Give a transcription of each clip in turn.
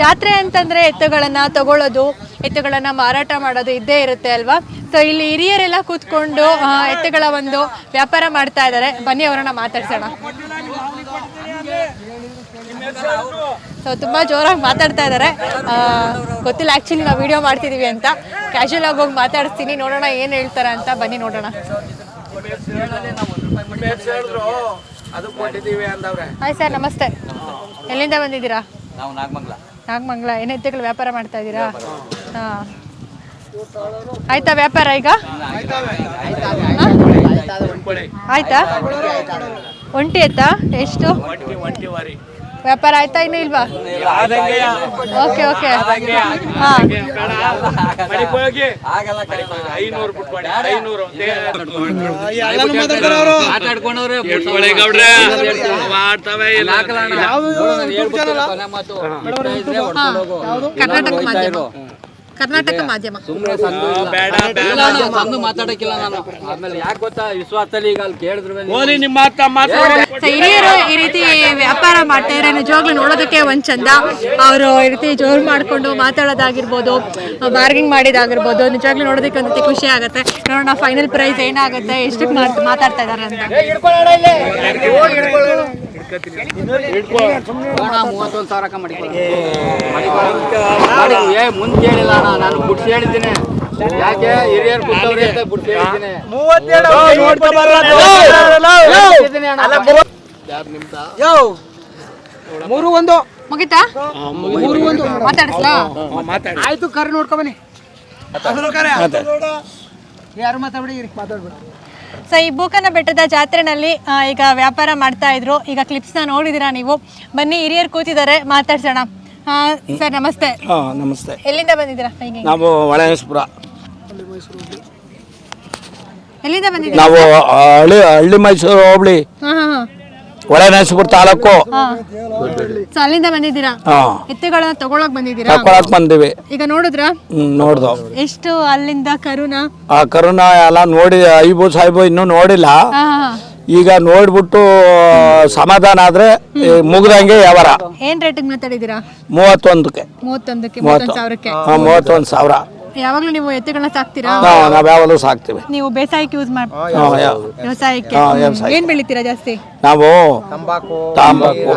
ಜಾತ್ರೆ ಅಂತಂದ್ರೆ ಎತ್ತುಗಳನ್ನ ತಗೊಳ್ಳೋದು ಎತ್ತುಗಳನ್ನ ಮಾರಾಟ ಮಾಡೋದು ಇದ್ದೇ ಇರುತ್ತೆ ಅಲ್ವಾ? ಸೊ ಇಲ್ಲಿ ಹಿರಿಯರೆಲ್ಲ ಕೂತ್ಕೊಂಡು ಎತ್ತುಗಳ ಒಂದು ವ್ಯಾಪಾರ ಮಾಡ್ತಾ ಇದ್ದಾರೆ. ಬನ್ನಿ ಅವರನ್ನ ಮಾತಾಡ್ಸೋಣ. ಸೊ ತುಂಬಾ ಜೋರಾಗಿ ಮಾತಾಡ್ತಾ ಇದ್ದಾರೆ. ಗೊತ್ತಿಲ್ಲ ಆಕ್ಚುಲಿ ನಾವು ವಿಡಿಯೋ ಮಾಡ್ತಿದೀವಿ ಅಂತ. ಕ್ಯಾಶುಯಲ್ ಆಗಿ ಹೋಗಿ ಮಾತಾಡಿಸ್ತೀನಿ. ನೋಡೋಣ ಏನು ಹೇಳ್ತಾರೆ ಅಂತ. ಬನ್ನಿ ನೋಡೋಣ. ಹಾಯ್ ಸರ್ ನಮಸ್ತೆ. ಎಲ್ಲಿಂದ ಬಂದಿದ್ದೀರಾ? ನಾವು ನಾಗಮಂಗ್ಲ. ನಾಗಮಂಗಲ ಏನು ಎತ್ತುಗಳು ವ್ಯಾಪಾರ ಮಾಡ್ತಾ ಇದ್ದೀರಾ? ಹಾಂ. ಆಯ್ತಾ ವ್ಯಾಪಾರ ಈಗ? ಆಯ್ತಾ? ಒಂಟಿ ಎತ್ತಾ ಎಷ್ಟು? ವ್ಯಾಪಾರ ಆಯ್ತಾ ಇನ್ನೂ ಇಲ್ವಾ? ಓಕೆ ಓಕೆ ಕರ್ನಾಟಕ ಮಾಧ್ಯಮ. ಕರ್ನಾಟಕ ಮಾಧ್ಯಮ. ಸುಮ್ಮನೆ ಸಂದು ಮಾತಾಡಕ್ಕಿಲ್ಲ ನಾನು. ಆಮೇಲೆ ಯಾಕೆ ಗೊತ್ತಾ? ವಿಶ್ವಾಸದಲ್ಲಿ ಈಗ ಅಲ್ಲಿ ಕೇಳಿದ್ರು ಓದಿ ನಿಮ್ಮ ಮಾತ ಮಾತಾಡಿ ಹಿರಿಯರು ಈ ರೀತಿ ವ್ಯಾಪಾರ ಮಾಡ್ತಾ ಇದ್ರೆ ನಿಜವಾಗ್ಲೂ ನೋಡೋದಕ್ಕೆ ಒಂದ್ ಚಂದ ಅವರು ಈ ರೀತಿ ಜೋರು ಮಾಡ್ಕೊಂಡು ಮಾತಾಡೋದಾಗಿರ್ಬೋದು ಬಾರ್ಗಿಂಗ್ ಮಾಡಿದಾಗಿರ್ಬೋದು ನಿಜವಾಗ್ಲೂ ನೋಡೋದಕ್ಕೆ ಒಂದ್ ಖುಷಿ ಆಗುತ್ತೆ. ನೋಡೋಣ ಫೈನಲ್ ಪ್ರೈಸ್ ಏನಾಗುತ್ತೆ? ಎಷ್ಟಕ್ಕೆ ಮಾತ್- ಮಾತಾಡ್ತಾ ಇದಾರೆ ಅಂತ. ಮೂವತ್ತೊಂದು ಸಾವಿರಕ್ಕ ಮಾಡಿಕೊಳ್ಳ ಏ ಮುಂದೆ ಹೇಳಿಲ್ಲ ಅಣ್ಣ ನಾನು ಗುಡ್ಸಿ ಹೇಳಿದ್ದೀನಿ. ಯಾಕೆ ಹಿರಿಯರು ಬಿಟ್ಟವ್ರೆ ಅಂತ ಗುಡ್ಸಿ ಹೇಳಿದ್ದೀನಿ. ಮೂರು ಒಂದು. ಮುಗಿತಾ? ಮೂರು ಒಂದು. ಮಾತಾಡಿಸ್ಲಾ? ಆಯ್ತು ಕರೆ ನೋಡ್ಕೊ ಬನ್ನಿ. ಯಾರು ಮಾತಾಡ್ಬಿಡಿ ಮಾತಾಡ್ಬಿಡಿ. ಸೊ ಈ ಬೂಕನ ಬೆಟ್ಟದ ಜಾತ್ರೆನಲ್ಲಿ ಈಗ ವ್ಯಾಪಾರ ಮಾಡ್ತಾ ಇದ್ರು. ಈಗ ಕ್ಲಿಪ್ಸ್ನ ನೋಡಿದಿರಾ ನೀವು? ಬನ್ನಿ ಹಿರಿಯರು ಕೂತಿದ್ದಾರೆ. ಮಾತಾಡ್ಸೋಣ. ಸರ್ ನಮಸ್ತೆ. ನಮಸ್ತೆ. ಎಲ್ಲಿಂದ ಬಂದಿದ್ದೀರಾ? ನಾವು ಒಳನೇಶ್ಪುರ ಎಲ್ಲಿಂದ ಬಂದಿದ್ದೀರಾ? ನಾವು ಹಳ್ಳಿ ಹಳ್ಳಿ ಮೈಸೂರು ಹೋಬಳಿ. ಹಾಂ ಹಾಂ ಹಾಂ ಒಳನೇಶ್ಪುರ ತಾಲೂಕು. ಸೊ ಅಲ್ಲಿಂದ ಬಂದಿದ್ದೀರಾ? ಹಾ. ಎತ್ತುಗಳನ್ನ ತಗೊಳಕ್ ಬಂದಿದ್ದೀರಾ? ತಕೊಳಕ್ ಬಂದಿವಿ. ಈಗ ನೋಡಿದ್ರ? ಹ್ಮ್, ನೋಡ್ದು. ಎಷ್ಟು ಅಲ್ಲಿಂದ ಕರುನ? ಆ ಕರುಣ ಎಲ್ಲ ನೋಡಿ ಐಬು ಸಾಹಿಬು ಇನ್ನೂ ನೋಡಿಲ್ಲ. ಹಾ ಹಾ ಈಗ ನೋಡ್ಬಿಟ್ಟು ಸಮಾಧಾನ ಆದ್ರೆ ಈ ಮುಗ್ದಂಗೆ ಯಾವರ ಏನ್ ರೇಟಿಗೆ ಮಾತಾಡಿದೀರಾ ಮೂವತ್ತೊಂದಕ್ಕೆ. ಮೂವತ್ತೊಂದಕ್ಕೆ ಮೂವತ್ತೊಂದು ಸಾವಿರಕ್ಕೆ. ಹಾಂ ಮೂವತ್ತೊಂದು ಸಾವಿರ. ಯಾವಾಗ್ಲೂ ನೀವು ಎತ್ತುಗಳನ್ನ ಸಾಕ್ತೀರಾ? ನಾವು ನಾವು ಯಾವಾಗಲೂ ಸಾಕ್ತೀವಿ. ನೀವು ಬೇಸಾಯಕ್ಕೆ ಯೂಸ್ ಮಾಡ್ ವ್ಯವಸಾಯಕ್ಕೆ. ಹಾ. ವ್ಯವಸಾಯ. ಏನ್ ಬೆಳಿತೀರಾ ಜಾಸ್ತಿ? ನಾವು ತಂಬಾಕು ತಾಂಬಾಕು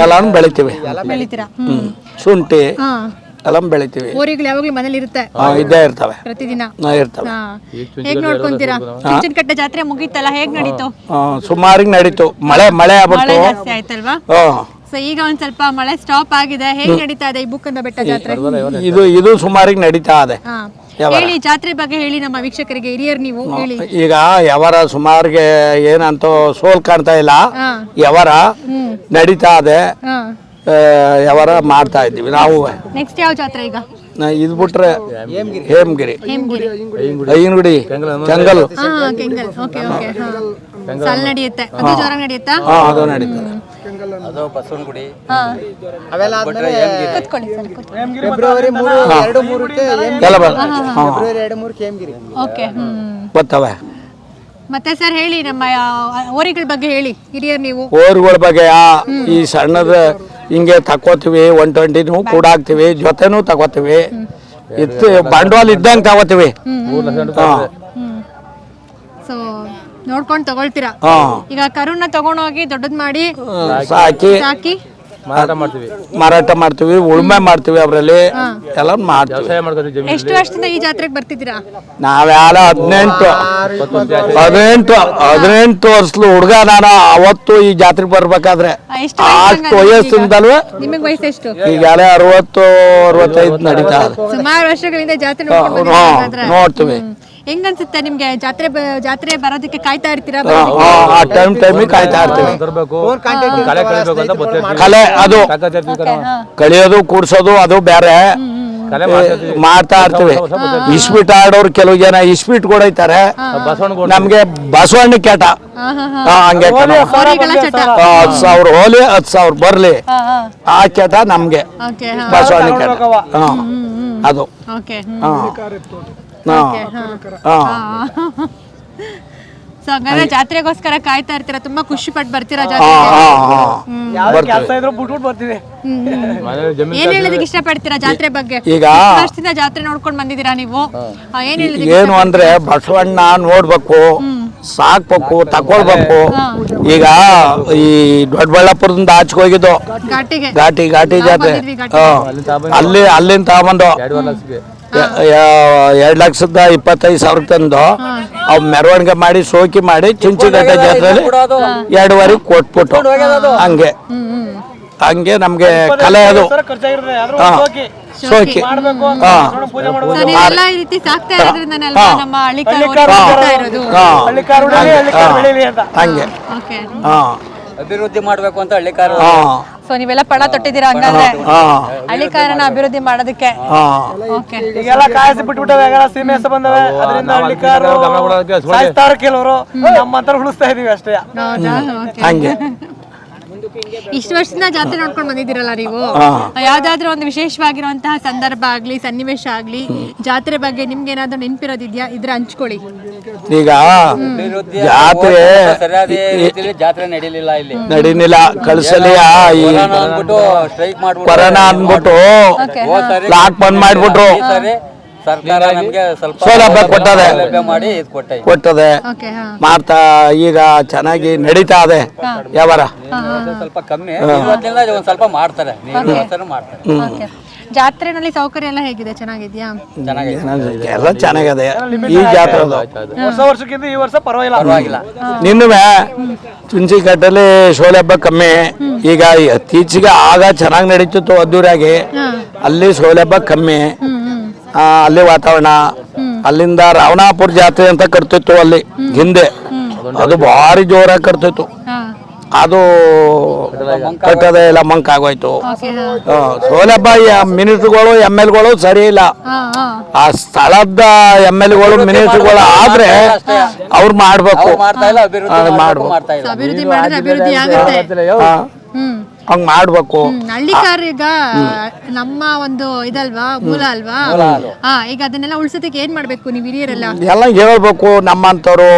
ಎಲ್ಲಾನು ಬೆಳಿತೀವಿ. ಬೆಳಿತೀರಾ? ಹ್ಮ್. ಶುಂಠಿ ಹಾ. ಎಲ್ಲ ಬೆಳಿತೀವಿ. ಊರಿಗಳು ಯಾವಾಗಲೂ ಮನೇಲಿ ಇರುತ್ತೆ? ಹಾಂ ಇದ್ದೇ ಇರ್ತವೆ. ಪ್ರತಿದಿನ? ಹಾ, ಇರ್ತವೆ. ಹಾ. ಹೇಗ್ ನೋಡ್ಕೊಂತೀರಾ? ಚುಂಚನಕಟ್ಟೆ ಜಾತ್ರೆ ಮುಗೀತಲ್ಲ ಹೇಗ್ ನಡೀತು? ಸುಮಾರಿಗೆ ನಡೀತು. ಮಳೆ ಮಳೆ ಮಳೆ ಆಗ್ಬಿಟ್ಟು ಜಾಸ್ತಿ ಆಯ್ತಲ್ವಾ? ಹ್ಮ್. ಸೊ ಈಗ ಒಂದ್ ಸ್ವಲ್ಪ ಮಳೆ ಸ್ಟಾಪ್ ಆಗಿದೆ. ಹೇಗ್ ನಡೀತಾ ಇದೆ ಈ ಬುಕ್ಕಂದ ಬೆಟ್ಟ ಜಾತ್ರೆ? ಇದು ಇದು? ಸುಮಾರಿಗೆ ನಡೀತಾ ಇದೆ. ಹಾ. ಯಾವಾಗ? ಹೇಳಿ ಜಾತ್ರೆ ಬಗ್ಗೆ ಹೇಳಿ ನಮ್ಮ ವೀಕ್ಷಕರಿಗೆ ಹಿರಿಯರು ನೀವು ಹೇಳಿ. ಈಗ ಯಾವಾರ ಸುಮಾರಿಗೆ ಏನಂತೂ ಸೋಲ್ ಕಾಣ್ತಾ ಇಲ್ಲ ಹಾ. ಯಾವರ ನಡೀತಾ ಇದೆ ಹಾ. ಆ, ಯಾವರ ಮಾಡ್ತಾ ಇದ್ದೀವಿ ನಾವು. ನೆಕ್ಸ್ಟ್ ಯಾವ ಜಾತ್ರೆ ಈಗ? ಇದು ಬಿಟ್ರೆ ಹೇಮಗಿರಿ. ಹೇಮಗಿರಿ. ಐನಗುಡಿ ಕೆಂಗಲ್ ಹಾ ಕೆಂಗಲ್. ಓಕೆ ಓಕೆ ಹಾ. ಸಾಲ್ ನಡೆಯುತ್ತೆ. ಅದು ಜೋರಾಗಿ ನಡೆಯುತ್ತಾ? ಹಾ ಅದು ನಡೀತದೆ. ಅದು ಬಸವನಗುಡಿ. ಹಾ. ಅವೆಲ್ಲ ಆದ್ಮೇಲೆ ಕೂತ್ಕೊಳ್ಳಿ ಸರ್ ಕೂತ್ಕೊಳ್ಳಿ. ಫೆಬ್ರವರಿ ಮೂರು ಎರಡು ಮೂರಕ್ಕೆ ಹೇಮಗಿರಿ. ಎಲ್ಲ ಬರ್ ಹಾ ಫೆಬ್ರವರಿ ಎರಡು ಮೂರಕ್ಕೆ ಹೇಮಗಿರಿ ಓಕೆ ಹ್ಮ್. ಬರ್ತವೆ ಮತ್ತೆ ಸರ್ ಹೇಳಿ ನಮ್ಮ ಓರಿಗಳ ಬಗ್ಗೆ ಹೇಳಿ. ಹಿರಿಯರ್ ನೀವು. ಓರ್ಗಳ ಬಗ್ಗೆ ಆ- ಈ ಸಣ್ಣದ ಹಿಂಗೆ ತಕೋತೀವಿ ಒನ್ ಟ್ವೆಂಟಿನೂ ಕೂಡ ಹಾಕ್ತಿವಿ ಜೊತೆನೂ ತಗೋತೀವಿ ಇತ್ತು ಬಂಡವಾಳ ಇದ್ದಂಗೆ ತಗೋತೀವಿ ಹಾ. ನೋಡ್ಕೊಂಡು ತಗೊಳ್ತೀರಾ? ಹಾ. ಈಗ ಕರುನ ತಗೊಂಡೋಗಿ ದೊಡ್ಡದ್ ಮಾಡಿ ಸಾಕಿ. ಸಾಕಿ. ಮಾರಾಟ ಮಾಡ್ತೀವಿ. ಉಳುಮೆ ಮಾಡ್ತೀವಿ ಅವರಲ್ಲಿ ಎಲ್ಲ ಮಾಡ್ತೀವಿ. ಎಷ್ಟು ವರ್ಷದಿಂದ ಈ ಜಾತ್ರೆಗೆ ಬರ್ತಿದ್ದೀರಾ? ನಾವೆಲ್ಲ ಹದಿನೆಂಟು. ಹದಿನೆಂಟು ಹದಿನೆಂಟು ವರ್ಷದ ಹುಡುಗ ನಾನು. ಅವತ್ತು ಈ ಜಾತ್ರೆಗೆ ಬರ್ಬೇಕಾದ್ರೆ. ಆ, ಎಷ್ಟು ಅಷ್ಟು ವಯಸ್ಸಿಂದಲೂ ನಿಮಗೆ ವಯಸ್ಸು ಎಷ್ಟು? ಈಗಾಲ ಅರವತ್ತು ಅರವತ್ತೈದು ನಡೀತಾ ಇದೆ. ಸುಮಾರು ವರ್ಷಗಳಿಂದ ಜಾತ್ರೆ ನೋಡ್ಕೊಂಡ್ ಹಾ, ಬಂದಿದ್ದೀರಾ ಹಾಗಾದ್ರೆ? ನೋಡ್ತೀವಿ. ಹೆಂಗನ್ಸುತ್ತೆ ನಿಮ್ಗೆ? ಜಾತ್ರೆ ಬ- ಜಾತ್ರೆ ಬರೋದಕ್ಕೆ ಕಾಯ್ತಾ ಇರ್ತೀರಾ? ಆ ಟೈಮ್ ಟೈಮಿಗೆ ಕಾಯ್ತಾ ಇರ್ತೀವಿ. ಕಲೆ ಅದು Okay, ಹಾ. ಕಳಿಯೋದು ಕೂಡ್ಸೋದು ಅದು ಬೇರೆ. ಮಾಡ್ತಾ ಇರ್ತೀವಿ. ಇಸ್ಪೀಟ್ ಆಡೋರು ಕೆಲವು ಜನ ಇಸ್ಪೀಟ್ ಐತಾರೆ ನಮ್ಗೆ ಬಸವಣ್ಣ ಕೆಟ. ಹಾ, ಹಾ, ಹಾ. ಹಾ, ಹಂಗೆ ಕಣೋ. ಹೋರಿಗಳ ಚಟ. ಆ, ಹತ್ತು ಸಾವಿರ ಹೋಲಿ ಹತ್ತು ಸಾವಿರ ಬರ್ಲಿ. ಹಾ, ಹಾ. ಆ ಕೆಟ ನಮ್ಗೆ. ಹಾ. ಬಸವಣ್ಣ ಕೆಟ. ಹಾ ಅದು. ಓಕೆ ಹಾ. ಸೊ ಹಂಗಾದ್ರೆ ಜಾತ್ರೆಗೋಸ್ಕರ ಕಾಯ್ತಾ ಇರ್ತೀರಾ? ತುಂಬಾ ಖುಷಿ ಪಟ್ಟು ಬರ್ತೀರಾ ಹಾ ಯಾವ್ದು ಕೆಲಸ ಇದ್ರು ಬಿಟ್ಬಿಟ್ಟು ಬರ್ತೀವಿ. ಏನ್ ಹೇಳೋದಕ್ಕೆ ಇಷ್ಟಪಡ್ತೀರಾ ಜಾತ್ರೆ ಬಗ್ಗೆ? ಈಗ ವರ್ಷದಿಂದ ಜಾತ್ರೆ ನೋಡ್ಕೊಂಡು ಬಂದಿದ್ದೀರಾ ನೀವು? ಆ, ಏನ್ ಹೇಳೋದಕ್ಕೆ ಏನು ಅಂದ್ರೆ ಬಸವಣ್ಣ ನೋಡ್ಬೇಕು ಸಾಕ್ಬೇಕು ತಕೊಳ್ಬೇಕು ಈಗ ಈ ದೊಡ್ಡಬಳ್ಳಾಪುರದಿಂದ ಆಚೆಗೆ ಹೋಗಿದ್ದು. ಘಾಟಿಗೆ. ಘಾಟಿ ಘಾಟಿ ಜಾತ್ರೆ. ಬಂದಿದ್ವಿ. ಹಾ. ಅಲ್ಲಿ ಅಲ್ಲಿಂದ ತಗೊಂಬಂದು. ಎರಡ್ ಲಕ್ಷದ ಇಪ್ಪತ್ತೈದು ಸಾವಿರ ತಂದು ಅವ್ ಮೆರವಣಿಗೆ ಮಾಡಿ ಸೋಕಿ ಮಾಡಿ ಚುಂಚಿಗಟ್ಟೆ ಜಾತ್ರೆಯಲ್ಲಿ ಎರಡುವರೆ ಕೊಟ್ಬಿಟ್ಟು. ಹಂಗೆ. ಹಂಗೆ ನಮ್ಗೆ ಕಲೆ ಅದು. ಸೋಕಿ. ಹಂಗೆ. ಅಭಿವೃದ್ಧಿ ಮಾಡ್ಬೇಕು ಅಂತ ಹಳ್ಳಿಕಾರ ಹಾ. ಸೊ ನೀವೆಲ್ಲ ಪಣ ತೊಟ್ಟಿದ್ದೀರಾ ಹಂಗಾದ್ರೆ? ಹಳ್ಳಿ ಹಳ್ಳಿಕಾರನ ಅಭಿವೃದ್ಧಿ ಮಾಡೋದಕ್ಕೆ. ಓಕೆ ಈಗೆಲ್ಲ ಕಾಯಿಸಿ ಬಿಟ್ಬಿಟ್ಟವೆ ಈಗೆಲ್ಲ ಸೀಮೆ ಹೆಸರು ಬಂದವೆ. ಅದರಿಂದ ಹಳ್ಳಿ ಕಾರು ಕೆಲವರು. ನಮ್ಮಂತರ ಉಳಿಸ್ತಾ ಇದೀವಿ ಅಷ್ಟೇ. ಹಂಗೆ. ಇಷ್ಟು ವರ್ಷದಿಂದ ಜಾತ್ರೆ ನೋಡ್ಕೊಂಡು ಬಂದಿದ್ದೀರಲ್ಲ ನೀವು. ಯಾವ್ದಾದ್ರು ಒಂದು ವಿಶೇಷವಾಗಿರುವಂತಹ ಸಂದರ್ಭ ಆಗ್ಲಿ ಸನ್ನಿವೇಶ ಆಗ್ಲಿ ಜಾತ್ರೆ ಬಗ್ಗೆ ನಿಮ್ಗೆ ಏನಾದ್ರು ನೆನಪಿರೋದಿದ್ಯಾ? ಇದ್ರ ಹಂಚ್ಕೊಳ್ಳಿ. ಈಗ ಜಾತ್ರೆ ಜಾತ್ರೆ ನಡೀಲಿಲ್ಲ ಇಲ್ಲಿ. ನಡೀನಿಲ್ಲ ಕಳ್ಸಲಿ ಆ ಈ ಕೊರೋನಾ ಅಂದ್ಬಿಟ್ಟು ಲಾಕ್ ಬಂದ್ ಮಾಡ್ಬಿಟ್ರು. ಸರ್ಕಾರ ನಮ್ಗೆ ಸ್ವಲ್ಪ ಸೌಲಭ್ಯ ಕೊಟ್ಟದೆ. ಸೌಲಭ್ಯ ಮಾಡಿ ಇದು ಕೊಟ್ಟೈತೆ. ಕೊಟ್ಟದೆ. ಓಕೆ ಹಾ. ಮಾಡ್ತಾ ಈಗ ಚೆನ್ನಾಗಿ ನಡೀತಾ ಇದೆ ಯಾವಾರ ಸ್ವಲ್ಪ ಕಮ್ಮಿ. ಇವತ್ತಿಂದ ಒಂದ್ ಸ್ವಲ್ಪ ಮಾಡ್ತಾರೆ. ನೀರು ವ್ಯವಸ್ಥೆನೂ ಮಾಡ್ತಾರೆ. ಓಕೆ. ಜಾತ್ರೆನಲ್ಲಿ ಸೌಕರ್ಯ ಎಲ್ಲ ಹೇಗಿದೆ? ಚೆನ್ನಾಗಿದ್ಯಾ? ಚೆನ್ನಾಗಿದೆ. ಎಲ್ಲ ಚೆನ್ನಾಗಿದೆ. ಈ ಜಾತ್ರೆ ವರ್ಷ ವರ್ಷಕ್ಕಿಂತ ಈ ವರ್ಷ ಪರವಾಗಿಲ್ಲ. ಪರವಾಗಿಲ್ಲ. ನಿನ್ನುವೆ ಚುಂಚಿಕಟ್ಟಲ್ಲಿ ಹಬ್ಬ ಕಮ್ಮಿ. ಈಗ ಇತ್ತೀಚೆಗೆ ಆಗ ಚೆನ್ನಾಗಿ ನಡೀತಿತ್ತು ಅದ್ದೂರಾಗಿ ಅಲ್ಲಿ ಸೌಲಭ್ಯ ಕಮ್ಮಿ. ಅಲ್ಲಿ ವಾತಾವರಣ. ಅಲ್ಲಿಂದ ರಾವಣಾಪುರ ಜಾತ್ರೆ ಅಂತ ಕರ್ತಿತ್ತು ಅಲ್ಲಿ ಹಿಂದೆ. ಅದು ಭಾರಿ ಜೋರಾಗಿ ಕರ್ತಿತ್ತು ಅದು ಕಟ್ಟದ ಎಲ್ಲ ಮಂಕ್ ಆಗೋಯ್ತು. ಸೌಲಭ್ಯ ಮಿನಿಸ್ಟ್ರುಗಳು ಎಂ ಎಲ್ಗಳು ಸರಿ ಇಲ್ಲ. ಆ ಸ್ಥಳದ ಎಂ ಎಲ್ಗಳು ಮಿನಿಸ್ಟ್ರುಗಳು ಆದ್ರೆ ಅವ್ರು ಮಾಡ್ಬೇಕು. ಅವ್ರು ಮಾಡ್ತಾ ಇಲ್ಲ ಅಭಿವೃದ್ಧಿ ಅದು ಮಾಡ್ಬೇಕು ಹಂಗ್ ಮಾಡ್ಬೇಕು. ಹಳ್ಳಿಕಾರ ಈಗ ನಮ್ಮ ಒಂದು ಇದಲ್ವಾ ಮೂಲ ಅಲ್ವಾ? ಹಾ ಈಗ ಅದನ್ನೆಲ್ಲ ಉಳ್ಸೋದಕ್ಕೆ ಏನ್ ಮಾಡ್ಬೇಕು ನೀವು ಹಿರಿಯರೆಲ್ಲ? ಎಲ್ಲ ಹೇಳ್ಬೇಕು ನಮ್ಮಂತವ್ರು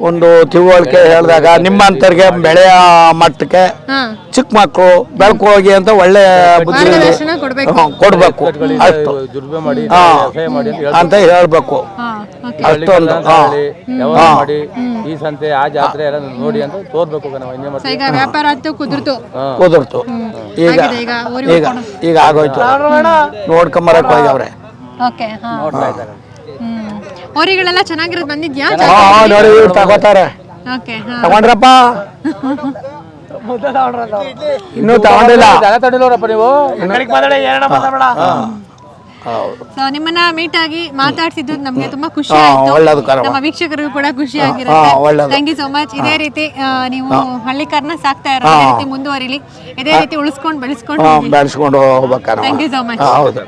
ಒಂದು ತಿಳುವಳಿಕೆ ಹೇಳಿದಾಗ ಅಂತರ್ಗೆ ಬೆಳೆಯ ಮಟ್ಟಕ್ಕೆ ಹಾ. ಚಿಕ್ಕ ಮಕ್ಕಳು ಬೆಳಕು ಹೋಗಿ ಅಂತ ಒಳ್ಳೆ ಬುದ್ಧಿ ಮಾರ್ಗದರ್ಶನ ಕೊಡ್ಬೇಕು. ಹ್ಮ್, ಕೊಡ್ಬೇಕು. ಅಷ್ಟು. ಹಾ, ಅಂತ ಹೇಳ್ಬೇಕು. ಹಾ ಓಕೆ. ಅಷ್ಟೊಂದು ಹಾ. ಹಾ. ಈ ಸಂತೆ ಆ ಜಾತ್ರೆ ಎಲ್ಲ ನೋಡಿ ಅಂತ ತೋರ್ಬೇಕು ನಾವು ಇನ್ನೇ ಸೊ ಈಗ ವ್ಯಾಪಾರ ಅಂತೂ ಕುದುರ್ತು. ಕುದುರ್ತು. ಈಗ ಆಗಿದೆ ಈಗ ಊರಿಗೆ ಈಗ ಈಗ ಆಗೋಯ್ತು. ನೋಡ್ಕೊಂಬರಕ್ ಹೋಗ್ಯವ್ರೆ ಓಕೆ ಹಾ. ಹ್ಮ್. ಹೋರಿಗಳೆಲ್ಲ ಚೆನ್ನಾಗಿರೋದು ಬಂದಿದ್ಯಾ? ನೋಡಿ ತಗೋತಾರೆ. ಓಕೆ ಹಾ. ತಗೊಂಡ್ರಪ್ಪ. ಇನ್ನೂ ತಗೊಂಡಿಲ್ಲ. ನೀವು ಸೊ ನಿಮ್ಮನ್ನ ಮೀಟ್ ಆಗಿ ಮಾತಾಡ್ಸಿದ್ದು ನಮ್ಗೆ ತುಂಬಾ ಖುಷಿ ಆಯ್ತು. ನಮ್ಮ ವೀಕ್ಷಕರಿಗೂ ಕೂಡ ಖುಷಿ ಆಗಿರುತ್ತೆ. ಥ್ಯಾಂಕ್ ಯು ಸೋ ಮಚ್ ಇದೇ ರೀತಿ ಆ, ನೀವು ಹಳ್ಳಿಕಾರನ ಸಾಕ್ತಾ ಇರೋ ಇದೇ ರೀತಿ ಮುಂದುವರಿಲಿ. ಇದೇ ರೀತಿ ಉಳಿಸ್ಕೊಂಡು ಬೆಳೆಸ್ಕೊಂಡು ಬೆಳೆಸ್ಕೊಂಡು ಹೋಗ್ಬೇಕಾರೆ ಥ್ಯಾಂಕ್ ಯು ಸೋ ಮಚ್ ಹೌದು.